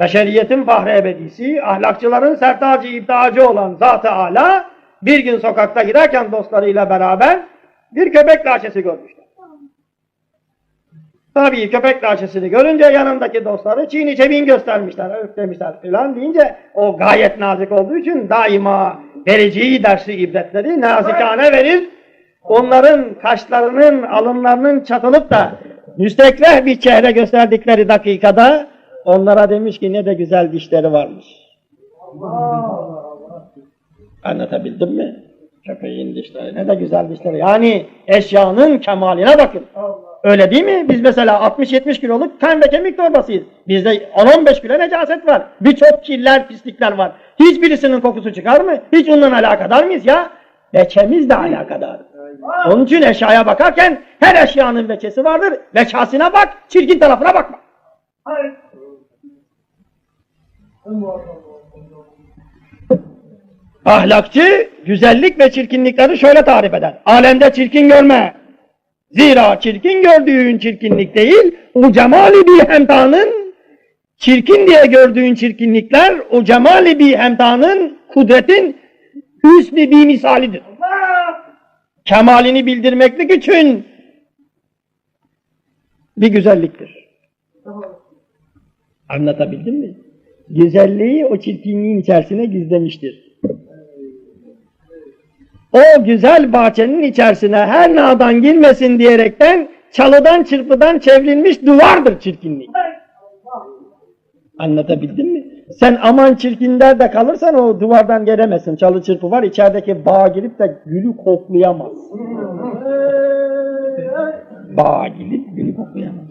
beşeriyetin fahri ebedisi, ahlakçıların sertacı iptacı olan Zat-ı Ala bir gün sokakta giderken dostlarıyla beraber bir köpek laşesi görmüşler. Tabii köpek laşesini görünce yanındaki dostları çiğni çeviğin göstermişler, öf demişler filan deyince o gayet nazik olduğu için daima vereceği dersi ibretleri nazikane verir. Onların kaşlarının, alınlarının çatılıp da müstekreh bir çehre gösterdikleri dakikada onlara demiş ki ne de güzel dişleri varmış. Anlatabildim mi? Köpeğin dişleri ne de güzel dişleri. Yani eşyanın kemaline bakın. Öyle değil mi? Biz mesela 60-70 kiloluk kan ve kemik torbasıyız. Bizde 10-15 kilo necaset var. Birçok kirler, pislikler var. Hiçbirisinin kokusu çıkar mı? Hiç ondan alakadar mıyız ya? Veçemiz de alakadar. Onun için eşyaya bakarken her eşyanın veçesi vardır. Veçasına bak, çirkin tarafına bakma. Ahlakçı güzellik ve çirkinlikleri şöyle tarif eder. Alemde çirkin görme. Zira çirkin gördüğün çirkinlik değil, o cemali bir hemtanın çirkin diye gördüğün çirkinlikler o cemali bir hemtanın kudretin hüsnü bir misalidir. Kemalini bildirmeklik için bir güzelliktir. Anlatabildim mi? Güzelliği o çirkinliğin içerisine gizlemiştir. O güzel bahçenin içerisine her nadan girmesin diyerekten çalıdan çırpıdan çevrilmiş duvardır çirkinlik. Anlatabildim mi? Sen aman çirkin der de kalırsan o duvardan gelemezsin. Çalı çırpı var içerideki bağa girip de gülü koklayamaz. Bağa girip gülü koklayamaz.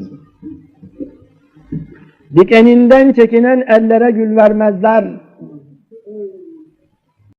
Dikeninden çekinen ellere gül vermezler.